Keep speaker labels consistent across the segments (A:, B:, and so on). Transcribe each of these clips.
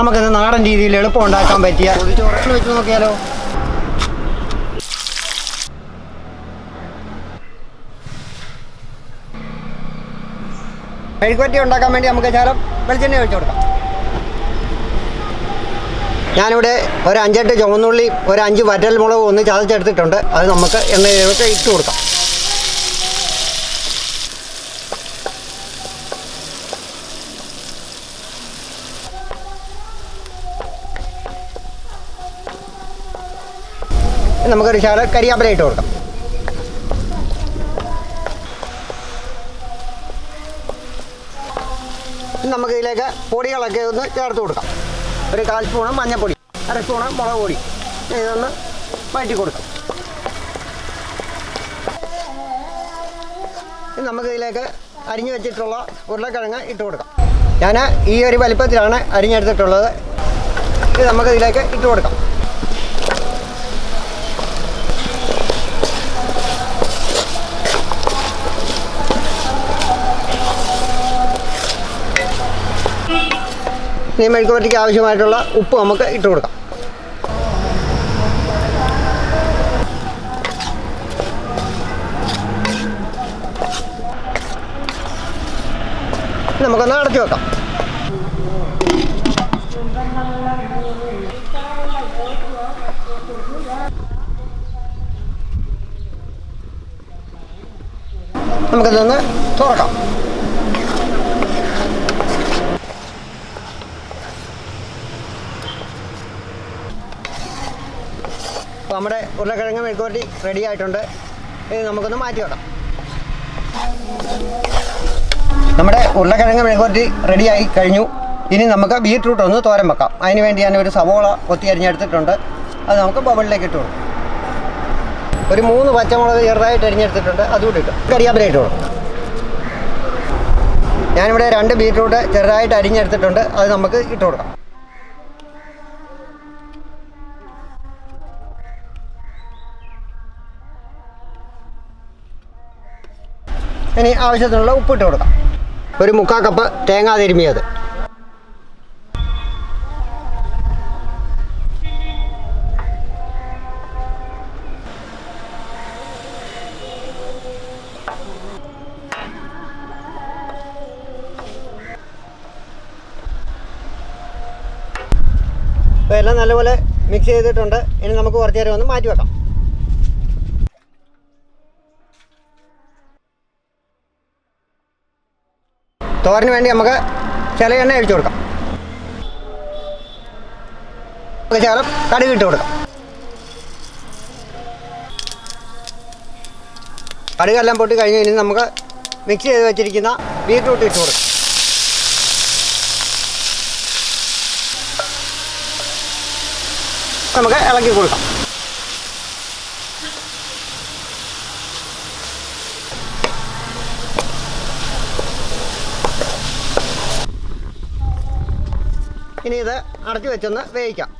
A: നമുക്കിത് നാടൻ രീതിയിൽ എളുപ്പം ഉണ്ടാക്കാൻ പറ്റിയ വെച്ച് നോക്കിയാലോ? മെഴുക്കുവറ്റി ഉണ്ടാക്കാൻ വേണ്ടി നമുക്ക് ശകലം വെളിച്ചെണ്ണ ഒഴിച്ചു കൊടുക്കാം. ഞാനിവിടെ ഒരു അഞ്ചെട്ട് ചുവന്നുള്ളി ഒരു അഞ്ച് വറ്റൽ മുളക് ഒന്ന് ചതച്ചെടുത്തിട്ടുണ്ട്. അത് നമുക്ക് എണ്ണയിലേക്ക് ഇട്ട് കൊടുക്കാം. നമുക്കൊരു ശകലം കരിയാപ്പല ഇട്ട് കൊടുക്കാം. നമുക്ക് ഇതിലേക്ക് പൊടികളൊക്കെ ഒന്ന് ചേർത്ത് കൊടുക്കാം. ഒരു കാൽ സ്പൂണ് മഞ്ഞൾപ്പൊടി അര സ്പൂണ് മുളക് പൊടി. ഇതൊന്ന് വഴറ്റി കൊടുക്കാം. നമുക്ക് ഇതിലേക്ക് അരിഞ്ഞു വെച്ചിട്ടുള്ള ഉരുളക്കിഴങ്ങ് ഇട്ട് കൊടുക്കാം. ഞാൻ ഈ ഒരു വലിപ്പത്തിലാണ് അരിഞ്ഞെടുത്തിട്ടുള്ളത്. ഇത് നമുക്ക് ഇതിലേക്ക് ഇട്ട് കൊടുക്കാം. ഈ മെഴുക്കുപുരട്ടിക്ക് ആവശ്യമായിട്ടുള്ള ഉപ്പ് നമുക്ക് ഇട്ട് കൊടുക്കാം. നമുക്കൊന്ന് അടച്ചു വെക്കാം. നമുക്കിതൊന്ന് തുറക്കാം. അപ്പോൾ നമ്മുടെ ഉരുളക്കിഴങ്ങ് മെഴുക്കുവരട്ടി റെഡി ആയിട്ടുണ്ട്. ഇത് നമുക്കൊന്ന് മാറ്റി വെക്കാം. നമ്മുടെ ഉരുളക്കിഴങ്ങ് മെഴുക്കുവരട്ടി റെഡിയായി കഴിഞ്ഞു. ഇനി നമുക്ക് ബീട്രൂട്ട് ഒന്ന് തോരൻ വെക്കാം. അതിന് വേണ്ടി ഞാൻ ഒരു സവോള കൊത്തി അരിഞ്ഞെടുത്തിട്ടുണ്ട്. അത് നമുക്ക് ബബിളിലേക്ക് ഇട്ട് കൊടുക്കും. ഒരു മൂന്ന് പച്ചമുളക് ചെറുതായിട്ട് അരിഞ്ഞെടുത്തിട്ടുണ്ട്. അതുകൂടി ഇട്ടു കരിയാപ്പില ഇട്ട് കൊടുക്കും. ഞാനിവിടെ രണ്ട് ബീട്രൂട്ട് ചെറുതായിട്ട് അരിഞ്ഞെടുത്തിട്ടുണ്ട്. അത് നമുക്ക് ഇട്ട് കൊടുക്കാം. ഇനി ആവശ്യത്തിനുള്ള ഉപ്പിട്ട് കൊടുക്കാം. ഒരു മുക്കാ കപ്പ് തേങ്ങാ തിരുമിയത്. എല്ലാം നല്ലപോലെ മിക്സ് ചെയ്തിട്ടുണ്ട്. ഇനി നമുക്ക് കുറച്ച് നേരം ഒന്ന് മാറ്റി വെക്കാം. തോരന് വേണ്ടി നമുക്ക് ചില എണ്ണ ഒഴിച്ചു കൊടുക്കാം. ശകലം കടുക് ഇട്ട് കൊടുക്കാം. കടുകെല്ലാം പൊട്ടി കഴിഞ്ഞ് ഇനി നമുക്ക് മിക്സ് ചെയ്ത് വെച്ചിരിക്കുന്ന ബീറ്റ്റൂട്ട് ഇട്ട് കൊടുക്കാം. നമുക്ക് ഇളക്കി കൊടുക്കാം. ഇനി ഇത് അടച്ചു വെച്ചൊന്ന് വേവിക്കാം.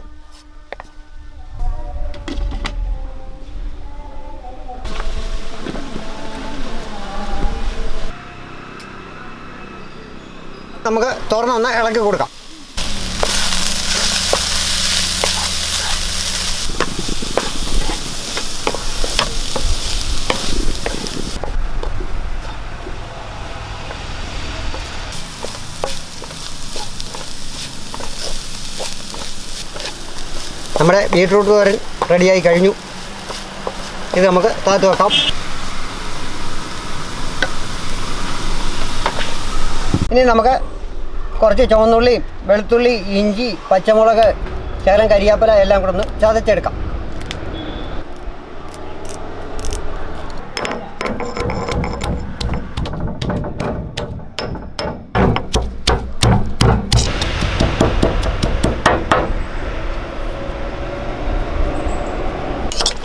A: നമുക്ക് തുറന്നൊന്ന് ഇളക്കി കൊടുക്കാം. നമ്മുടെ ബീട്രൂട്ട് തോരൻ റെഡിയായി കഴിഞ്ഞു. ഇത് നമുക്ക് താത്തു വെക്കാം. ഇനി നമുക്ക് കുറച്ച് ചുവന്നുള്ളി വെളുത്തുള്ളി ഇഞ്ചി പച്ചമുളക് ശകലം കരിയാപ്പല എല്ലാം കൂടെ ഒന്ന് ചതച്ചെടുക്കാം.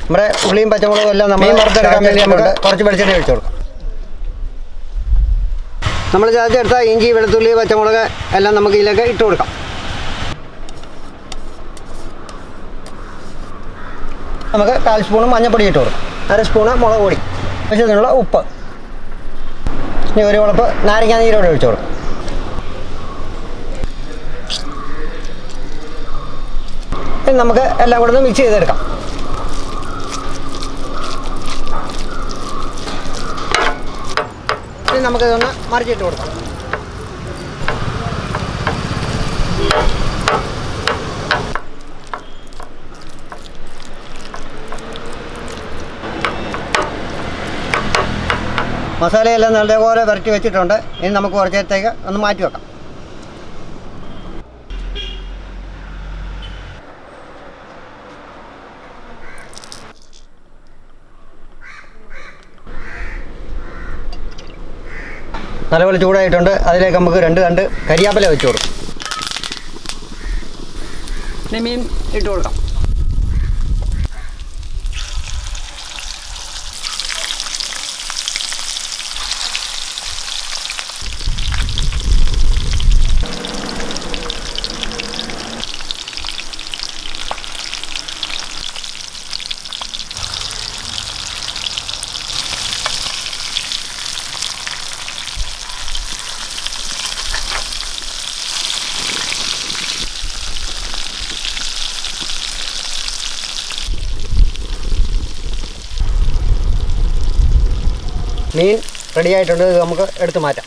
A: നമ്മുടെ ഉള്ളിയും പച്ചമുളകും എല്ലാം നമ്മൾ വറുത്തെടുക്കാൻ വേണ്ടി നമുക്ക് കുറച്ച് വെളിച്ചെണ്ണ ഒഴിച്ചു കൊടുക്കാം. നമ്മൾ ചതച്ചെടുത്ത ഇഞ്ചി വെളുത്തുള്ളി പച്ചമുളക് എല്ലാം നമുക്ക് ഇതിലേക്ക് ഇട്ട് കൊടുക്കാം. നമുക്ക് കാൽ സ്പൂണും മഞ്ഞൾപ്പൊടി ഇട്ട് കൊടുക്കാം. അര സ്പൂണ് മുളക് പൊടി. ആവശ്യത്തിനുള്ള ഉപ്പ്. ഇനി ഒരു ഉളപ്പ് നാരങ്ങ നീരോടെ ഒഴിച്ചു കൊടുക്കാം. നമുക്ക് എല്ലാം കൂടെ ഒന്ന് മിക്സ് ചെയ്തെടുക്കാം. ഇനി നമുക്കിതൊന്ന് മറിച്ചിട്ട് കൊടുക്കാം. മസാലയെല്ലാം നല്ലപോലെ വരട്ടി വെച്ചിട്ടുണ്ട്. ഇനി നമുക്ക് കുറച്ച് നേരത്തേക്ക് ഒന്ന് മാറ്റി വെക്കാം. നല്ലപോലെ ചൂടായിട്ടുണ്ട്. അതിലേക്ക് നമുക്ക് രണ്ട് കണ്ട് കരിയാപ്പില വെച്ച് കൊടുക്കും. മീൻ ഇട്ട് കൊടുക്കാം. മീൻ റെഡി ആയിട്ടുണ്ട്. ഇത് നമുക്ക് എടുത്തു മാറ്റാം.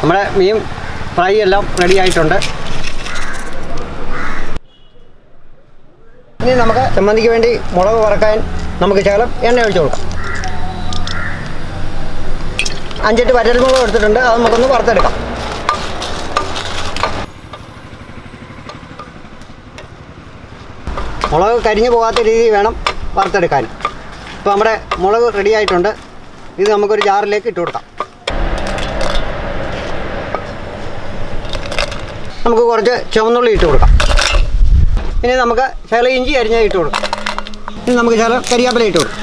A: നമ്മുടെ മീൻ ഫ്രൈ എല്ലാം റെഡി ആയിട്ടുണ്ട്. ഇനി നമുക്ക് ചമ്മന്തിക്ക് വേണ്ടി മുളക് വറക്കാൻ നമുക്ക് ശകലം എണ്ണ ഒഴിച്ചു കൊടുക്കാം. അഞ്ചെട്ട് വരൽമുളക് എടുത്തിട്ടുണ്ട്. അത് നമുക്കൊന്ന് വറുത്തെടുക്കാം. മുളക് കരിഞ്ഞു പോകാത്ത രീതിയിൽ വേണം വറുത്തെടുക്കാൻ. ഇപ്പോൾ നമ്മുടെ മുളക് റെഡി ആയിട്ടുണ്ട്. ഇത് നമുക്കൊരു ജാറിലേക്ക് ഇട്ട് കൊടുക്കാം. നമുക്ക് കുറച്ച് ചുവന്നുള്ളി ഇട്ട് കൊടുക്കാം. ഇനി നമുക്ക് ചില ഇഞ്ചി അരിഞ്ഞ ഇട്ട് കൊടുക്കാം. ഇനി നമുക്ക് ചില കരിയാപ്പില ഇട്ട് കൊടുക്കാം.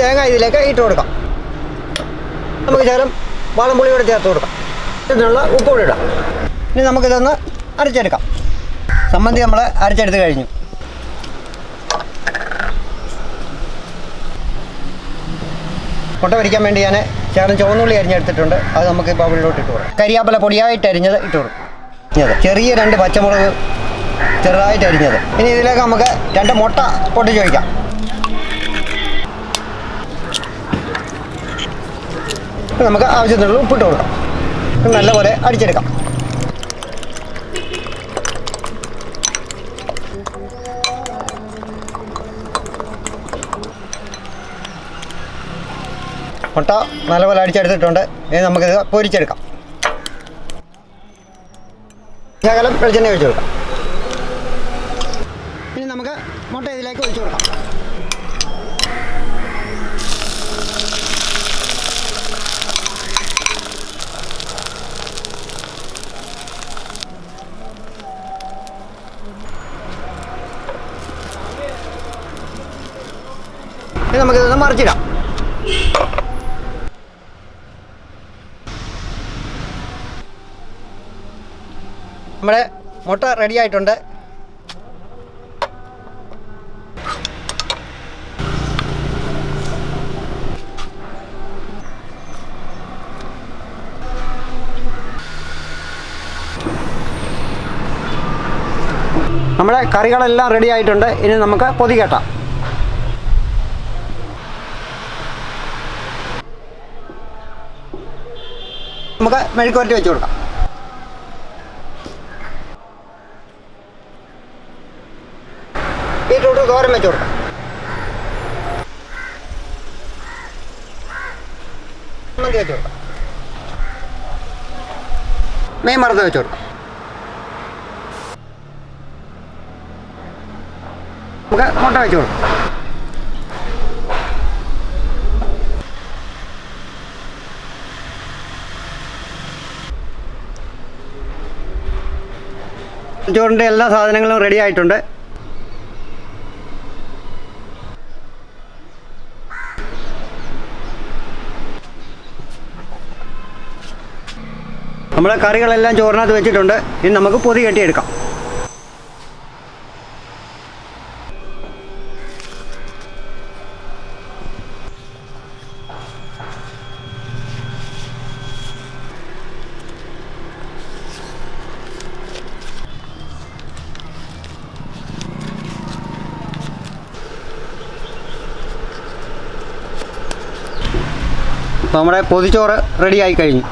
A: തേങ്ങ ഇതിലേക്ക് ഇട്ട് കൊടുക്കാം. നമുക്ക് ശകലം വാളംപുളി കൂടെ ചേർത്ത് കൊടുക്കാം. ഇതിനുള്ള ഉപ്പ് കൂടി ഇടാം. ഇനി നമുക്കിതൊന്ന് അരച്ചെടുക്കാം. സംബന്ധി നമ്മൾ അരച്ചെടുത്ത് കഴിഞ്ഞു. മുട്ട പൊരിക്കാൻ വേണ്ടി ഞാൻ ചേർന്ന് ചുവന്നുള്ളി അരിഞ്ഞെടുത്തിട്ടുണ്ട്. അത് നമുക്ക് ഇപ്പോൾ ഉള്ളിലോട്ട് ഇട്ട് കൊടുക്കാം. കരിയാപ്പല പൊടിയായിട്ട് അരിഞ്ഞത് ഇട്ട് കൊടുക്കും ചെറിയ രണ്ട് പച്ചമുളക് ചെറുതായിട്ട് അരിഞ്ഞത്. ഇനി ഇതിലേക്ക് നമുക്ക് രണ്ട് മുട്ട പൊട്ടിച്ച് വയ്ക്കാം നമുക്ക് ആവശ്യത്തിനുള്ള ഉപ്പിട്ട് കൊടുക്കാം. നല്ലപോലെ അടിച്ചെടുക്കാം. മുട്ട നല്ലപോലെ അടിച്ചെടുത്തിട്ടുണ്ട്. ഇനി നമുക്കിത് പൊരിച്ചെടുക്കാം. ശകലം വെളിച്ചെണ്ണ ഒഴിച്ചു കൊടുക്കാം. ഇനി നമുക്ക് മുട്ട ഇതിലേക്ക് ഒഴിച്ചു കൊടുക്കാം. ഇനി നമുക്കിതൊന്ന് മറിച്ചിടാം. നമ്മുടെ മുട്ട റെഡി ആയിട്ടുണ്ട്. നമ്മുടെ കറികളെല്ലാം റെഡി ആയിട്ടുണ്ട്. ഇനി നമുക്ക് പൊതി കെട്ടാം നമുക്ക് മെഴുക്കുവരട്ടി വെച്ച് കൊടുക്കാം. ബീട്രൂട്ട് തോരൻ വെച്ച് കൊടുക്കാം. മീൻ വെച്ച് കൊടുക്കാം. നമുക്ക് മുട്ട വെച്ച് കൊടുക്കാം. ചോറിന്റെ എല്ലാ സാധനങ്ങളും റെഡി ആയിട്ടുണ്ട്. നമ്മളെ കറികളെല്ലാം ചോറിനകത്ത് വെച്ചിട്ടുണ്ട്. ഇനി നമുക്ക് പൊതി കെട്ടിയെടുക്കാം. നമ്മുടെ പൊതിച്ചോറ് ആയി കഴിഞ്ഞു.